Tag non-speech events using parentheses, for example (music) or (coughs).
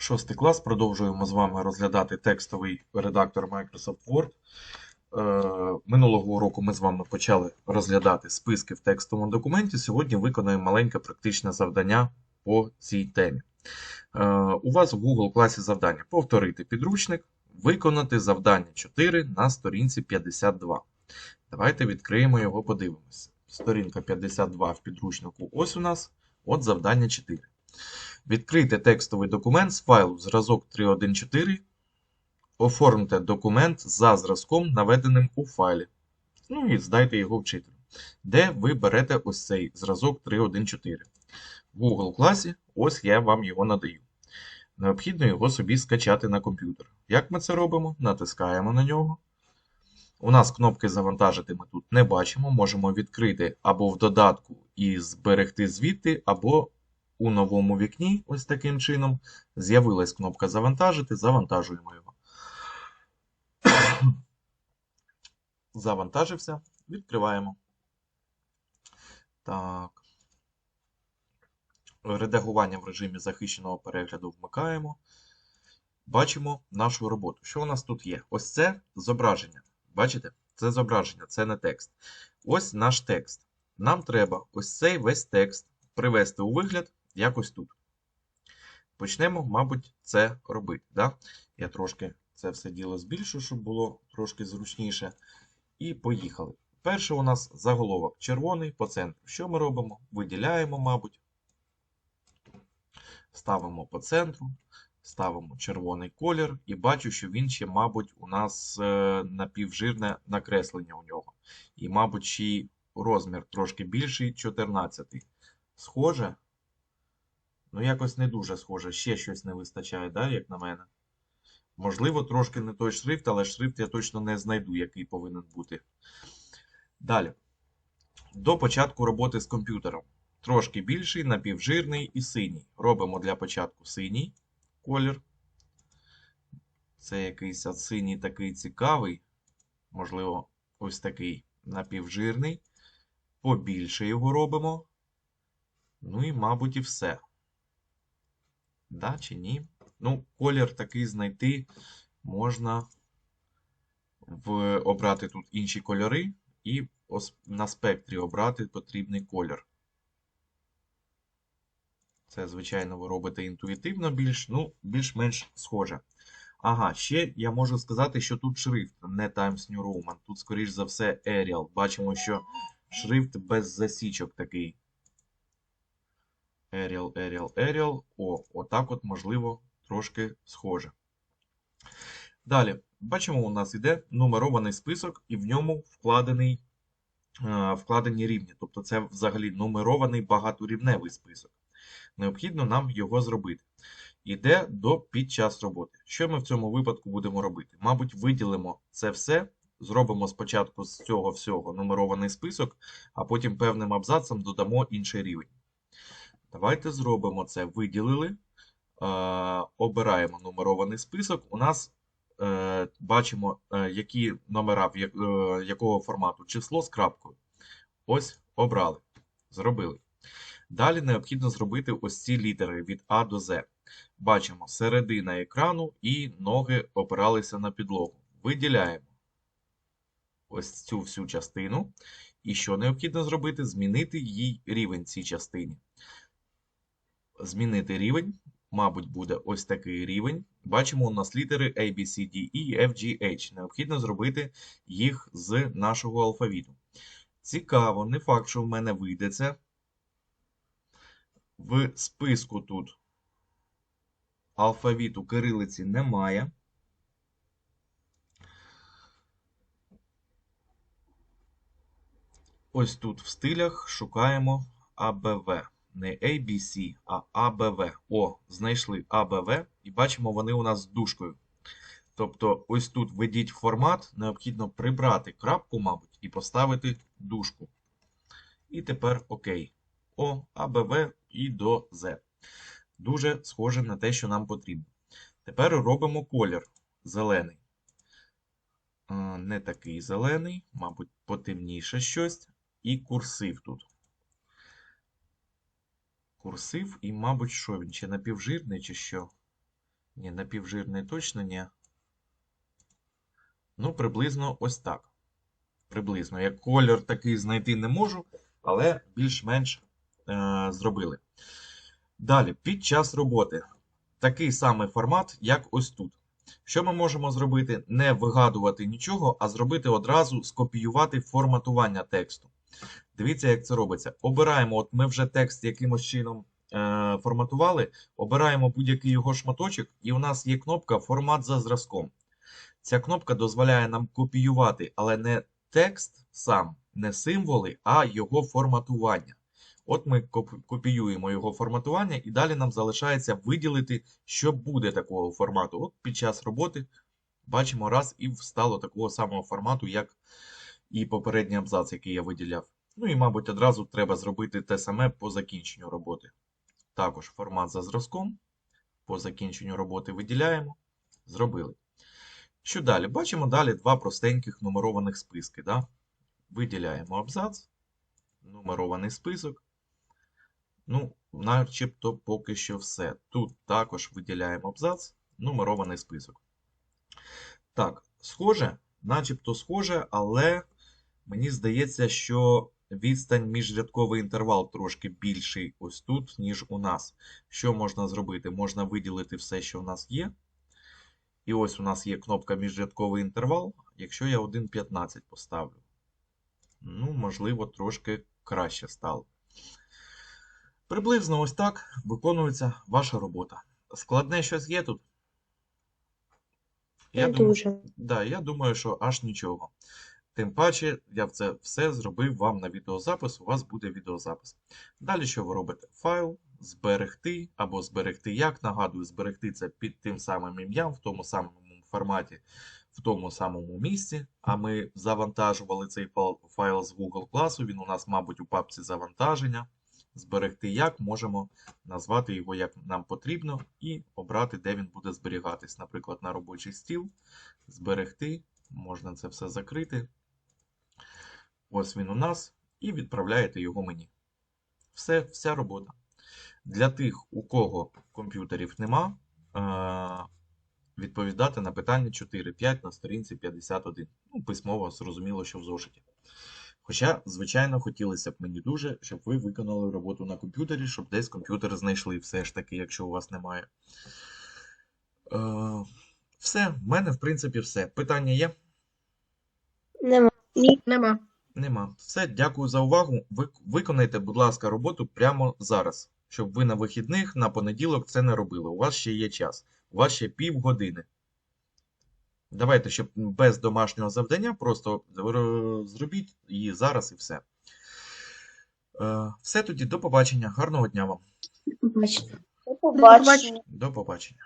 Шостий клас. Продовжуємо з вами розглядати текстовий редактор Microsoft Word. Е, Минулого уроку ми з вами почали розглядати списки в текстовому документі. Сьогодні виконаємо маленьке практичне завдання по цій темі. Е, У вас в Google класі завдання повторити підручник, виконати завдання 4 на сторінці 52. Давайте відкриємо його, подивимося. Сторінка 52 в підручнику ось у нас. От завдання 4. Відкрийте текстовий документ з файлу зразок 3.1.4. Оформте документ за зразком, наведеним у файлі. Ну і здайте його вчителю. Де ви берете ось цей зразок 3.1.4. В Google класі, ось я вам його надаю. Необхідно його собі скачати на комп'ютер. Як ми це робимо? Натискаємо на нього. У нас кнопки завантажити ми тут не бачимо. Можемо відкрити або в додатку і зберегти звідти, або у новому вікні, ось таким чином, з'явилась кнопка Завантажити, завантажуємо його. (coughs) Завантажився, відкриваємо. Так. Редагування в режимі захищеного перегляду вмикаємо. Бачимо нашу роботу. Що у нас тут є? Ось це зображення. Бачите? Це зображення, це не текст. Ось наш текст. Нам треба ось цей весь текст привести у вигляд якось тут. Почнемо, мабуть, це робити. Да? Я трошки це все діло збільшу, щоб було трошки зручніше. І поїхали. Перше у нас заголовок червоний по центру. Що ми робимо? Виділяємо, мабуть. Ставимо по центру, ставимо червоний колір, і бачу, що він ще, мабуть, у нас е, напівжирне накреслення у нього. І, мабуть, ще й розмір трошки більший 14. Схоже. Ну, якось не дуже схоже. Ще щось не вистачає, да, як на мене. Можливо, трошки не той шрифт, але шрифт я точно не знайду, який повинен бути. Далі. До початку роботи з комп'ютером. Трошки більший, напівжирний і синій. Робимо для початку синій колір. Це якийсь синій такий цікавий. Можливо, ось такий напівжирний. Побільше його робимо. Ну і, мабуть, і все. Да, чи ні? Ну, колір такий знайти можна в, обрати тут інші кольори і на спектрі обрати потрібний колір. Це, звичайно, ви робите інтуїтивно більш, ну, більш-менш схоже. Ага, ще я можу сказати, що тут шрифт, не Times New Roman. Тут, скоріш за все, Arial. Бачимо, що шрифт без засічок такий. Arial, Arial, Arial. О, отак от, можливо, трошки схоже. Далі, бачимо, у нас іде нумерований список, і в ньому вкладений, е, вкладені рівні. Тобто це взагалі нумерований багаторівневий список. Необхідно нам його зробити. Іде до під час роботи. Що ми в цьому випадку будемо робити? Мабуть, виділимо це все, зробимо спочатку з цього всього нумерований список, а потім певним абзацом додамо інший рівень. Давайте зробимо це. Виділили, е, обираємо нумерований список. У нас е, бачимо, е, які номера якого формату число з крапкою. Ось обрали. Зробили. Далі необхідно зробити ось ці літери від А до З. Бачимо середина екрану і ноги опиралися на підлогу. Виділяємо ось цю всю частину. І що необхідно зробити? Змінити їй рівень цій частині. Змінити рівень, мабуть, буде ось такий рівень. Бачимо у нас літери A, B, C, D, E, F, G, H. Необхідно зробити їх з нашого алфавіту. Цікаво, не факт, що в мене вийде це. В списку тут алфавіту кирилиці немає. Ось тут в стилях шукаємо ABV. Не ABC, а ABV. О, знайшли ABV і бачимо, вони у нас з дужкою. Тобто, ось тут введіть формат, необхідно прибрати крапку, мабуть, і поставити дужку. І тепер ОК. О, АБВ і до З. Дуже схоже на те, що нам потрібно. Тепер робимо колір зелений. Не такий зелений, мабуть, потемніше щось. І курсив тут. Курсив, і, мабуть, що він? Чи напівжирний, чи що? Ні, напівжирний точно ні. Ну, приблизно ось так. Приблизно. Я колір такий знайти не можу, але більш-менш е, зробили. Далі, під час роботи. Такий самий формат, як ось тут. Що ми можемо зробити? Не вигадувати нічого, а зробити одразу скопіювати форматування тексту. Дивіться, як це робиться. Обираємо, от ми вже текст якимось чином е, форматували, обираємо будь-який його шматочок, і у нас є кнопка Формат за зразком. Ця кнопка дозволяє нам копіювати, але не текст сам, не символи, а його форматування. От ми копіюємо його форматування, і далі нам залишається виділити, що буде такого формату. От під час роботи бачимо раз і встало такого самого формату, як і попередній абзац, який я виділяв. Ну і, мабуть, одразу треба зробити те саме по закінченню роботи. Також формат за зразком. По закінченню роботи виділяємо. Зробили. Що далі? Бачимо далі два простеньких нумерованих списки. Да? Виділяємо абзац, нумерований список. Ну, начебто поки що все. Тут також виділяємо абзац, нумерований список. Так, схоже, начебто схоже, але мені здається, що відстань міжрядковий інтервал трошки більший ось тут, ніж у нас. Що можна зробити? Можна виділити все, що в нас є. І ось у нас є кнопка міжрядковий інтервал. Якщо я 1.15 поставлю, ну, можливо, трошки краще стало. Приблизно ось так виконується ваша робота. Складне щось є тут? Не думаю, дуже. Да, я думаю, що аж нічого. Тим паче, я це все зробив вам на відеозапис, у вас буде відеозапис. Далі що ви робите? Файл, зберегти або зберегти як. Нагадую, зберегти це під тим самим ім'ям, в тому самому форматі, в тому самому місці. А ми завантажували цей файл- з Google класу. Він у нас, мабуть, у папці завантаження. Зберегти як можемо назвати його як нам потрібно, і обрати, де він буде зберігатись. Наприклад, на робочий стіл. Зберегти, можна це все закрити. Ось він у нас, і відправляєте його мені. Все, вся робота. Для тих, у кого комп'ютерів нема, е, відповідати на питання 4-5 на сторінці 51. Ну, письмово, зрозуміло, що в зошиті. Хоча, звичайно, хотілося б мені дуже, щоб ви виконали роботу на комп'ютері, щоб десь комп'ютер знайшли, все ж таки, якщо у вас немає. Е, все, в мене, в принципі, все. Питання є? Нема. Ні, нема. Нема. Все, дякую за увагу. Ви, виконайте, будь ласка, роботу прямо зараз, щоб ви на вихідних, на понеділок це не робили. У вас ще є час. У вас ще півгодини. Давайте, щоб без домашнього завдання, просто зробіть її зараз і все. Е, Все тоді, до побачення. Гарного дня вам. Побачення. До побачення. До побачення.